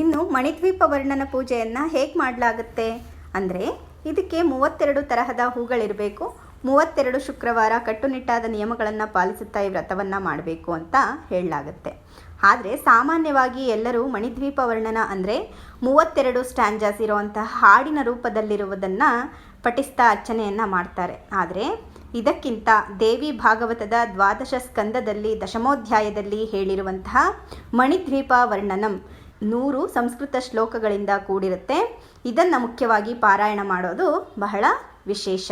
ಇನ್ನು ಮಣಿದ್ವೀಪ ವರ್ಣನ ಪೂಜೆಯನ್ನು ಹೇಗೆ ಮಾಡಲಾಗುತ್ತೆ? ಅಂದರೆ ಇದಕ್ಕೆ ಮೂವತ್ತೆರಡು ತರಹದ ಹೂಗಳಿರಬೇಕು. ಮೂವತ್ತೆರಡು ಶುಕ್ರವಾರ ಕಟ್ಟುನಿಟ್ಟಾದ ನಿಯಮಗಳನ್ನು ಪಾಲಿಸುತ್ತಾ ಈ ವ್ರತವನ್ನು ಮಾಡಬೇಕು ಅಂತ ಹೇಳಲಾಗುತ್ತೆ. ಆದರೆ ಸಾಮಾನ್ಯವಾಗಿ ಎಲ್ಲರೂ ಮಣಿದ್ವೀಪ ವರ್ಣನ ಅಂದರೆ ಮೂವತ್ತೆರಡು ಸ್ಟ್ಯಾಂಜಾಸ್ ಇರುವಂತಹ ಹಾಡಿನ ರೂಪದಲ್ಲಿರುವುದನ್ನು ಪಠಿಸ್ತಾ ಅರ್ಚನೆಯನ್ನು ಮಾಡ್ತಾರೆ. ಆದರೆ ಇದಕ್ಕಿಂತ ದೇವಿ ಭಾಗವತದ ದ್ವಾದಶ ಸ್ಕಂದದಲ್ಲಿ ದಶಮೋಧ್ಯಾಯದಲ್ಲಿ ಹೇಳಿರುವಂತಹ ಮಣಿದ್ವೀಪ ವರ್ಣನಂ ನೂರು ಸಂಸ್ಕೃತ ಶ್ಲೋಕಗಳಿಂದ ಕೂಡಿರುತ್ತೆ. ಇದನ್ನು ಮುಖ್ಯವಾಗಿ ಪಾರಾಯಣ ಮಾಡೋದು ಬಹಳ ವಿಶೇಷ.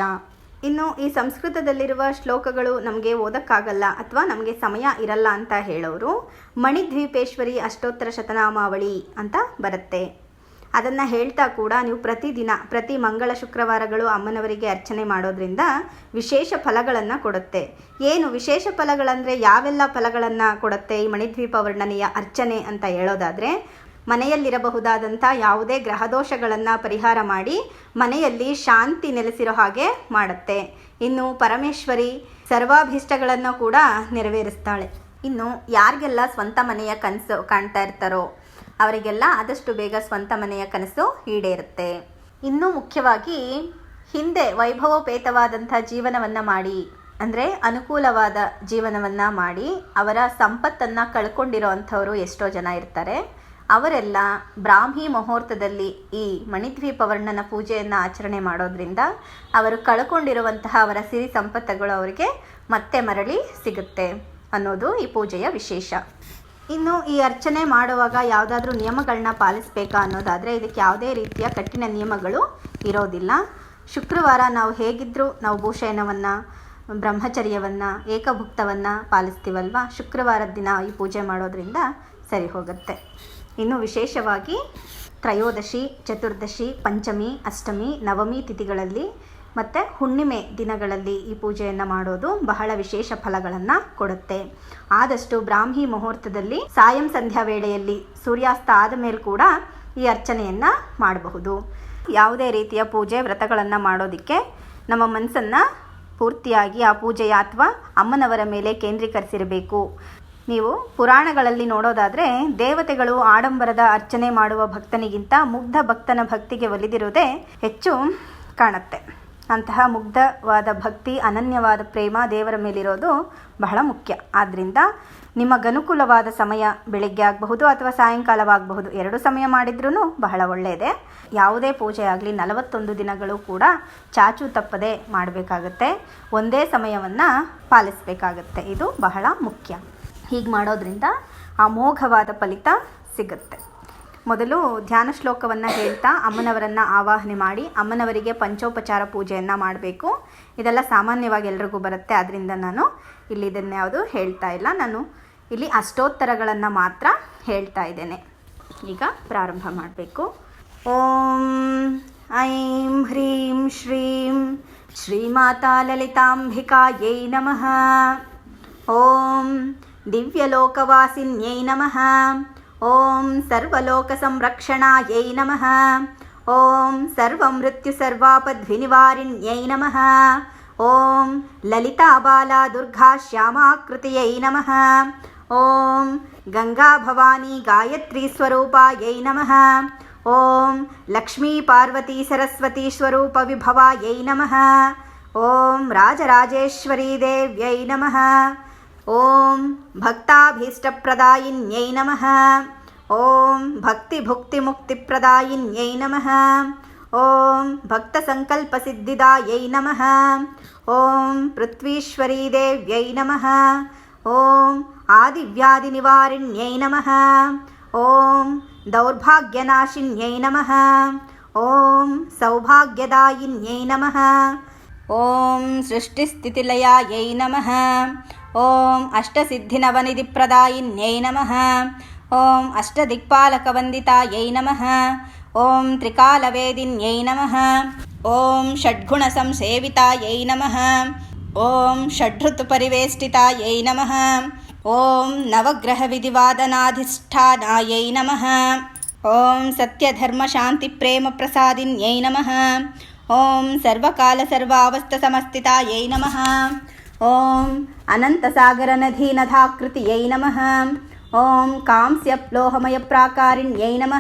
ಇನ್ನು ಈ ಸಂಸ್ಕೃತದಲ್ಲಿರುವ ಶ್ಲೋಕಗಳು ನಮಗೆ ಓದಕ್ಕಾಗಲ್ಲ ಅಥವಾ ನಮಗೆ ಸಮಯ ಇರಲ್ಲ ಅಂತ ಹೇಳೋರು ಮಣಿದ್ವೀಪೇಶ್ವರಿ ಅಷ್ಟೋತ್ತರ ಶತನಾಮಾವಳಿ ಅಂತ ಬರುತ್ತೆ. ಅದನ್ನು ಹೇಳ್ತಾ ಕೂಡ ನೀವು ಪ್ರತಿದಿನ, ಪ್ರತಿ ಮಂಗಳ ಶುಕ್ರವಾರಗಳು ಅಮ್ಮನವರಿಗೆ ಅರ್ಚನೆ ಮಾಡೋದ್ರಿಂದ ವಿಶೇಷ ಫಲಗಳನ್ನು ಕೊಡುತ್ತೆ. ಏನು ವಿಶೇಷ ಫಲಗಳಂದರೆ ಯಾವೆಲ್ಲ ಫಲಗಳನ್ನು ಕೊಡುತ್ತೆ ಈ ಮಣಿದ್ವೀಪ ವರ್ಣನೆಯ ಅರ್ಚನೆ ಅಂತ ಹೇಳೋದಾದರೆ ಮನೆಯಲ್ಲಿರಬಹುದಾದಂಥ ಯಾವುದೇ ಗ್ರಹದೋಷಗಳನ್ನು ಪರಿಹಾರ ಮಾಡಿ ಮನೆಯಲ್ಲಿ ಶಾಂತಿ ನೆಲೆಸಿರೋ ಹಾಗೆ ಮಾಡುತ್ತೆ. ಇನ್ನು ಪರಮೇಶ್ವರಿ ಸರ್ವಾಭೀಷ್ಟಗಳನ್ನು ಕೂಡ ನೆರವೇರಿಸ್ತಾಳೆ. ಇನ್ನು ಯಾರಿಗೆಲ್ಲ ಸ್ವಂತ ಮನೆಯ ಕನಸು ಕಾಣ್ತಾ ಇರ್ತಾರೋ ಅವರಿಗೆಲ್ಲ ಆದಷ್ಟು ಬೇಗ ಸ್ವಂತ ಮನೆಯ ಕನಸು ಈಡೇರುತ್ತೆ. ಇನ್ನೂ ಮುಖ್ಯವಾಗಿ ಹಿಂದೆ ವೈಭವೋಪೇತವಾದಂಥ ಜೀವನವನ್ನು ಮಾಡಿ, ಅಂದರೆ ಅನುಕೂಲವಾದ ಜೀವನವನ್ನು ಮಾಡಿ ಅವರ ಸಂಪತ್ತನ್ನು ಕಳ್ಕೊಂಡಿರೋ ಅಂಥವರು ಎಷ್ಟೋ ಜನ ಇರ್ತಾರೆ. ಅವರೆಲ್ಲ ಬ್ರಾಹ್ಮಿ ಮುಹೂರ್ತದಲ್ಲಿ ಈ ಮಣಿದ್ವೀಪ ವರ್ಣನ ಪೂಜೆಯನ್ನು ಆಚರಣೆ ಮಾಡೋದ್ರಿಂದ ಅವರು ಕಳ್ಕೊಂಡಿರುವಂತಹ ಅವರ ಸಿರಿ ಸಂಪತ್ತುಗಳು ಅವರಿಗೆ ಮತ್ತೆ ಮರಳಿ ಸಿಗುತ್ತೆ ಅನ್ನೋದು ಈ ಪೂಜೆಯ ವಿಶೇಷ. ಇನ್ನು ಈ ಅರ್ಚನೆ ಮಾಡುವಾಗ ಯಾವುದಾದ್ರೂ ನಿಯಮಗಳನ್ನ ಪಾಲಿಸಬೇಕಾ ಅನ್ನೋದಾದರೆ ಇದಕ್ಕೆ ಯಾವುದೇ ರೀತಿಯ ಕಠಿಣ ನಿಯಮಗಳು ಇರೋದಿಲ್ಲ. ಶುಕ್ರವಾರ ನಾವು ಹೇಗಿದ್ದರೂ ನಾವು ಭೂಷಯನವನ್ನು ಬ್ರಹ್ಮಚರ್ಯವನ್ನು, ಏಕಭುಕ್ತವನ್ನು ಪಾಲಿಸ್ತೀವಲ್ವ? ಶುಕ್ರವಾರದ ದಿನ ಈ ಪೂಜೆ ಮಾಡೋದ್ರಿಂದ ಸರಿ ಹೋಗುತ್ತೆ. ಇನ್ನು ವಿಶೇಷವಾಗಿ ತ್ರಯೋದಶಿ, ಚತುರ್ದಶಿ, ಪಂಚಮಿ, ಅಷ್ಟಮಿ, ನವಮಿ ತಿಥಿಗಳಲ್ಲಿ ಮತ್ತು ಹುಣ್ಣಿಮೆ ದಿನಗಳಲ್ಲಿ ಈ ಪೂಜೆಯನ್ನು ಮಾಡೋದು ಬಹಳ ವಿಶೇಷ ಫಲಗಳನ್ನು ಕೊಡುತ್ತೆ. ಆದಷ್ಟು ಬ್ರಾಹ್ಮಿ ಮುಹೂರ್ತದಲ್ಲಿ ಸಾಯಂ ಸಂಧ್ಯಾ ವೇಳೆಯಲ್ಲಿ ಸೂರ್ಯಾಸ್ತ ಆದ ಮೇಲೆ ಕೂಡ ಈ ಅರ್ಚನೆಯನ್ನು ಮಾಡಬಹುದು. ಯಾವುದೇ ರೀತಿಯ ಪೂಜೆ ವ್ರತಗಳನ್ನು ಮಾಡೋದಕ್ಕೆ ನಮ್ಮ ಮನಸ್ಸನ್ನು ಪೂರ್ತಿಯಾಗಿ ಆ ಪೂಜೆಯ ಅಥವಾ ಅಮ್ಮನವರ ಮೇಲೆ ಕೇಂದ್ರೀಕರಿಸಿರಬೇಕು. ನೀವು ಪುರಾಣಗಳಲ್ಲಿ ನೋಡೋದಾದರೆ ದೇವತೆಗಳು ಆಡಂಬರದ ಅರ್ಚನೆ ಮಾಡುವ ಭಕ್ತನಿಗಿಂತ ಮುಗ್ಧ ಭಕ್ತನ ಭಕ್ತಿಗೆ ಒಲಿದಿರುವುದೇ ಹೆಚ್ಚು ಕಾಣುತ್ತೆ. ಅಂತಹ ಮುಗ್ಧವಾದ ಭಕ್ತಿ, ಅನನ್ಯವಾದ ಪ್ರೇಮ ದೇವರ ಮೇಲಿರೋದು ಬಹಳ ಮುಖ್ಯ. ಆದ್ದರಿಂದ ನಿಮಗನುಕೂಲವಾದ ಸಮಯ ಬೆಳಿಗ್ಗೆ ಆಗಬಹುದು ಅಥವಾ ಸಾಯಂಕಾಲವಾಗಬಹುದು. ಎರಡು ಸಮಯ ಮಾಡಿದ್ರೂ ಬಹಳ ಒಳ್ಳೆಯದೇ ಯಾವುದೇ ಪೂಜೆ ಆಗಲಿ, ನಲವತ್ತೊಂದು ದಿನಗಳು ಕೂಡ ಚಾಚು ತಪ್ಪದೆ ಮಾಡಬೇಕಾಗತ್ತೆ. ಒಂದೇ ಸಮಯವನ್ನು ಪಾಲಿಸಬೇಕಾಗತ್ತೆ. ಇದು ಬಹಳ ಮುಖ್ಯ. ಹೀಗೆ ಮಾಡೋದ್ರಿಂದ ಅಮೋಘವಾದ ಫಲಿತ ಸಿಗುತ್ತೆ. ಮೊದಲು ಧ್ಯಾನ ಶ್ಲೋಕವನ್ನು ಹೇಳ್ತಾ ಅಮ್ಮನವರನ್ನು ಆವಾಹನೆ ಮಾಡಿ ಅಮ್ಮನವರಿಗೆ ಪಂಚೋಪಚಾರ ಪೂಜೆಯನ್ನು ಮಾಡಬೇಕು. ಇದೆಲ್ಲ ಸಾಮಾನ್ಯವಾಗಿ ಎಲ್ರಿಗೂ ಬರುತ್ತೆ ಆದ್ದರಿಂದ ನಾನು ಇಲ್ಲಿ ಇದನ್ನು ಯಾವುದು ಹೇಳ್ತಾ ಇಲ್ಲ. ನಾನು ಇಲ್ಲಿ ಅಷ್ಟೋತ್ತರಗಳನ್ನು ಮಾತ್ರ ಹೇಳ್ತಾ ಇದ್ದೇನೆ. ಈಗ ಪ್ರಾರಂಭ ಮಾಡಬೇಕು. ಓಂ ಐಂ ಹ್ರೀಂ ಶ್ರೀಂ ಶ್ರೀಮಾತಾ ಲಲಿತಾಂಬಿಕಾಯೈ ನಮಃ. ಓಂ దివ్యలోకవాసిన్యై నమ ఓం సర్వలోక సంరక్షణాయై నమ ఓం సర్వమృత్యుసర్వాపద్వినివారిణ్యై నమ ఓం లలితాబాలా దుర్గా శ్యామాకృతయై నమ ఓం గంగాభవానీ గాయత్రీస్వరూపాయై నమ ఓం లక్ష్మీపార్వతీ సరస్వతీస్వరూపవిభవాయై నమ ఓం రాజరాజేశ్వరీదేవ్యై నమ ఓం భక్తాభీష్టప్రదాయిన్యై నమ. ఓం భక్తిభుక్తిముక్తిప్రదాయిన్యై నమ. ఓం భక్తసంకల్పసిద్ధిదాయై నమ. ఓం పృథ్వీశ్వరీదేవ్యై నమ. ఓం ఆదివ్యాధినివారిణ్యై నమ. ఓం దౌర్భాగ్యనాశిన్యై నమ. ఓం సౌభాగ్యదాయిన్యై నమ. ఓం సృష్టిస్థితిలయాయై నమ. ఓం అష్టసిద్ధినవనిధి ప్రదాయిన్యై నమ. ఓం అష్టదిక్పాలక వందితాయై నమ. ఓం త్రికాలవేదిన్యై నమ. ఓం షడ్గుణ సంసేవితాయై నమ. ఓం షడ్రుతుపరివేష్టితాయై నమ. ఓం నవగ్రహ విధివాదనాధిష్టానాయై నమ. ఓం సత్యధర్మశాంతిప్రేమప్రసాదిన్యై నమ. ఓం సర్వకాల సర్వావస్థ సమస్థితాయై నమ. ఓం అనంతసాగరనధీనధాకృతియై నమ. ఓం కాంస్య కాంస్యప్లోహమయ ప్రాకారిణ్యై నమ.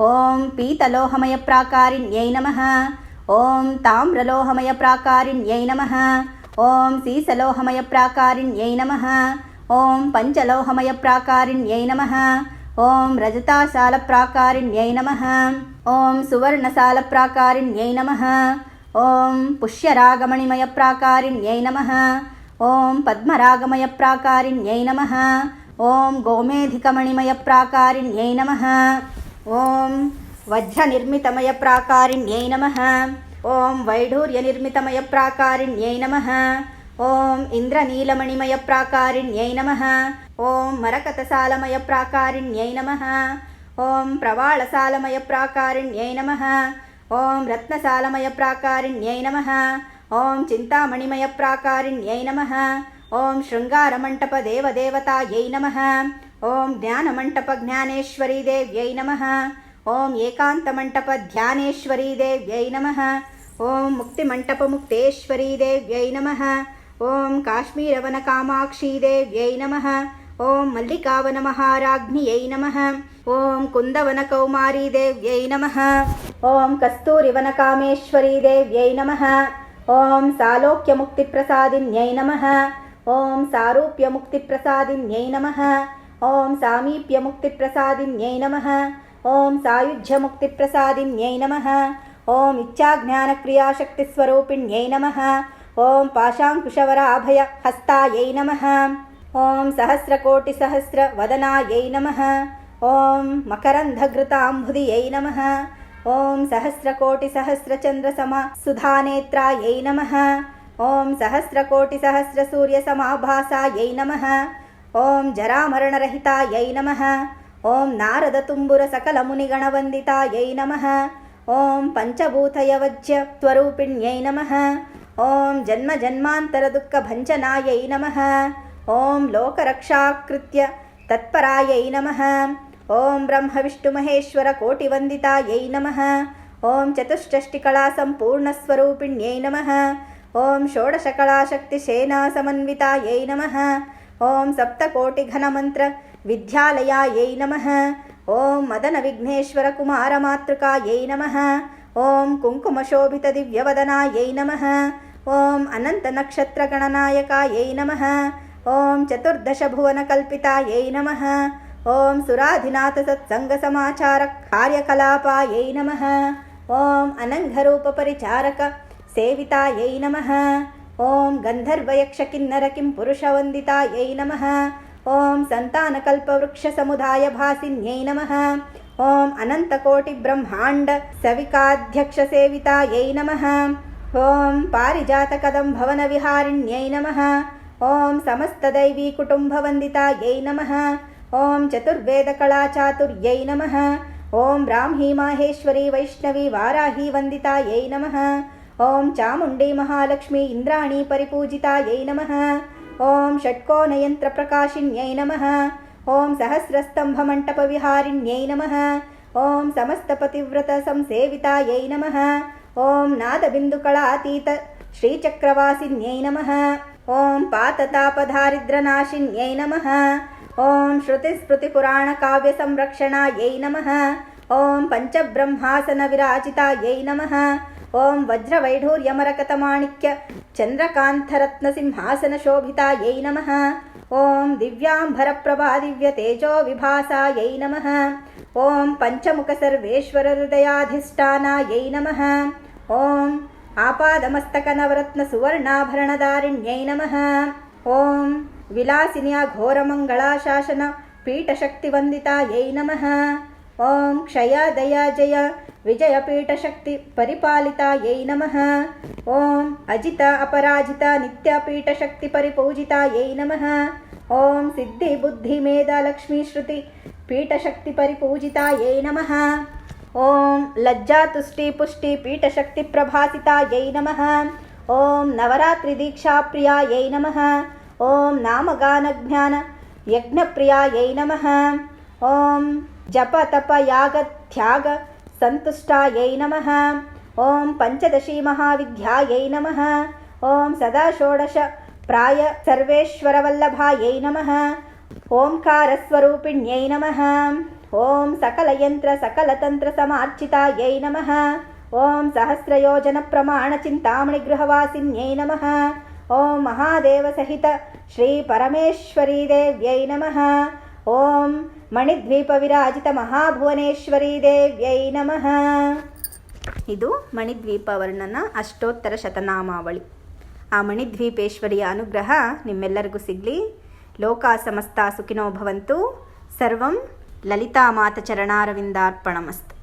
ఓం పీతలోహమయ ప్రాకారిణ్యై నమ. ఓం తామ్రలోహమయ ప్రాకారిణ్యై నమ. ఓం సీసలోహమయ ప్రాకారిణ్యై నమ. ఓం పంచలోహమయ ప్రాకారిణ్యై నమ. ఓం రజతాశాల ప్రాకారిణ్యై నమ. ఓం సువర్ణశాల ప్రాకారిణ్యై నమ. ఓం పుష్యరాగమణిమయ ప్రాకారిణ్యై నమ. ఓం పద్మరాగమయ ప్రాకారిణ్యై నమ. ఓం గోమేధికమణిమయ ప్రాకారిణ్యై నమ. ఓం వజ్రనిర్మితమయ ప్రాకారిణ్యై నమ. ఓం వైఢూర్యనిర్మితమయ ప్రాకారిణ్యై నమ. ఓం ఇంద్రనీలమణిమయ ప్రాకారిణ్యై నమ. ఓం మరకతసాలమయ ప్రాకారిణ్యై నమ. ఓం ప్రవాళసాలమయ ప్రాకారిణ్యై నమ. ఓం రత్నసాలమయ ప్రాకారిణ్యై నమ. ఓం చింతామణిమయ ప్రాకారిణ్యై నమ. ఓం శృంగారమంటప దేవదేవతాయై నమ. ఓం జ్ఞానమంటప జ్ఞానేశ్వరీ దేవ్యై నమ. ఓం ఏకాంతమంటప ధ్యానేశ్వరీ దేవ్యై నమ. ఓం ముక్తిమంటప ముక్తేశ్వరీ దేవ్యై నమ. ఓం కాశ్మీరవన కామాక్షీ దేవ్యై నమ. ఓం మల్లికావన మహారాజ్ఞియై నమ. ఓం కుందవన కౌమారీదేవ్యై నమ. ఓం కస్తూరివన కామేశ్వరీ దేవ్యై నమ. ఓం సాలోక్యముక్తిప్రసాదిన్యై నమ. ఓం సారూప్యముక్తిప్రసాదిన్యై నమ. ఓం సామీప్యముక్తిప్రసాదిన్యై నమ. ఓం సాయుధ్యముక్తిప్రసాదిన్యై నమ. ఓం ఇచ్ఛాజ్ఞానక్రియాశక్తిస్వరూపిణ్యై నమ. ఓం పాశాంకుశవరాభయ హస్తాయై నమ. ఓం సహస్రకోటి సహస్ర వదనాయై నమ. ఓం మకరంధఘృతాంబుదియై నమ. ఓం సహస్రకోటి సహస్రచంద్ర సమ సుధానేత్రాయై నమ. ఓం సహస్రకోటి సహస్ర సూర్య సమాభాసాయై నమ. ఓం జరామరణరహితాయై నమ. ఓం నారదతుంబుర సకలమునిగణవందితాయై నమ. ఓం పంచభూతయవజ్య త్వరూపిణ్యై నమ. ఓం జన్మ జన్మాంతర దుఃఖ భంజనాయై నమ. ఓం లోకరక్షాకృత్య తత్పరాయై నమ. ఓం బ్రహ్మవిష్ణుమహేశ్వరకోటివందితాయై నమ. ఓం చతుష్టష్టికళాసంపూర్ణస్వరూపిణ్యై నమ. ఓం షోడశకళాశక్తిసేనా సమన్వితాయై నమ. ఓం సప్తకోటిఘనమంత్ర విద్యాలయాయై నమ. ఓం మదన విఘ్నేశ్వర కుమారమాతృకాయై నమ. ఓం కుంకుమశోభిత దివ్యవదనాయై నమ. ఓం అనంత అనంతనక్షత్రగణనాయకాయై నమ. ఓం చతుర్దశభువనకల్పితాయై నమ. ఓం సురాధినాథ సత్సంగ సమాచార కార్యకలాపాయై నమ. ఓం అనంఘరూప పరిచారక సేవితాయై నమ. ఓం గంధర్వయక్ష కిన్నర కిం పురుషవందితాయై నమ. ఓం సంతానకల్పవృక్ష సముదాయ భాసిన్యై నమ. ఓం అనంతకోటి బ్రహ్మాండ సవికాధ్యక్ష సేవితాయై నమ. ఓం పారిజాత కదం భవన విహారిణ్యై నమ. ఓం సమస్తదైవీ సమస్తదైవీకుటుంబవందితాయై నమ. ఓం చతుర్వేదకళాచాతుర్యై నమ. ఓం బ్రాహ్మీ మాహేశ్వరి వైష్ణవి వారాహీ వందితాయై నమ. ఓం చాముండీ మహాలక్ష్మి ఇంద్రాణి పరిపూజితాయై నమ. ఓం షట్కోనయంత్రప్రకాశిన్యై నమ. ఓం సహస్రస్తంభమంటప విహారిణ్యై నమ. ఓం సమస్తపతివ్రత సంసేవితాయై నమ. ఓం నాదబిందుకళాతీత శ్రీచక్రవాసిన్యై నమ. ओम पाततापधारिद्रनाशिन्यै नमः। ॐ श्रुतिस्मृतिपुराणकाव्यसंरक्षणायै नमः। ओम पंचब्रह्मासन विराजितायै नमः। ओम वज्रवैढूर्यमरकतमाणिक्य चन्द्रकान्थरत्नसिंहासनशोभितायै नमः। ॐ दिव्याम्भरप्रभादिव्यतेजो विभासायै नमः। ॐ पञ्चमुखसर्वेश्वरहृदयाधिष्ठानायै नमः। ओम హృదయాధిష్టానాయై ఆపాదమస్తక నవరత్న సువర్ణాభరణదారిణ్యై నమ. ఓం విలాసిన్యా ఘోరమంగళాశాసన పీఠశక్తివందితాయై నమ. ఓం క్షయా దయా జయ విజయపీఠశక్తి పరిపాలితాయై నమ. ఓం అజిత అపరాజిత నిత్యపీఠశక్తి పరిపూజితాయై నమ. ఓం సిద్ధి బుద్ధి మేధ లక్ష్మీ శృతి పీఠశక్తి పరిపూజితాయై నమ. ఓం లజ్జా తుష్టి పుష్టి పీఠశక్తి ప్రభాసితాయై నమ. ఓం నవరాత్రి దీక్షాప్రియాయై నమ. ఓం నామగాన జ్ఞాన యజ్ఞప్రియాయై నమ. ఓం జప తప యాగ త్యాగ సంతుష్టాయై నమ. ఓం పంచదశీ మహావిద్యాయై నమ. ఓం సదా షోడశ ప్రాయ సర్వేశ్వరవల్లభాయై నమ. ఓంకారస్వరూపిణ్యై నమ. ಓಂ ಸಕಲಯಂತ್ರ ಸಕಲತಂತ್ರಸಮಾರ್ಚಿತಾಯೈ ನಮಃ. ಓಂ ಸಹಸ್ರಯೋಜನ ಪ್ರಮಾಣ ಚಿಂತಾಮಣಿ ಗೃಹವಾಸಿನ್ಯೈ ನಮಃ. ಓಂ ಮಹಾದೇವ ಸಹಿತ ಶ್ರೀ ಪರಮೇಶ್ವರಿ ದೇವ್ಯೈ ನಮಃ. ಓಂ ಮಣಿದ್ವೀಪ ವಿರಾಜಿತ ಮಹಾಭುವನೇಶ್ವರಿ ದೇವ್ಯೈ ನಮಃ. ಇದು ಮಣಿದ್ವೀಪ ವರ್ಣನ ಅಷ್ಟೋತ್ತರ ಶತನಾಮಾವಳಿ. ಆ ಮಣಿದ್ವೀಪೇಶ್ವರಿಯ ಅನುಗ್ರಹ ನಿಮ್ಮೆಲ್ಲರಿಗೂ ಸಿಗಲಿ. ಲೋಕ ಸಮಸ್ತ ಸುಖಿನೋ ಭವಂತು. ಸರ್ವಂ లలితామాత చరణారవిందార్పణమస్తు.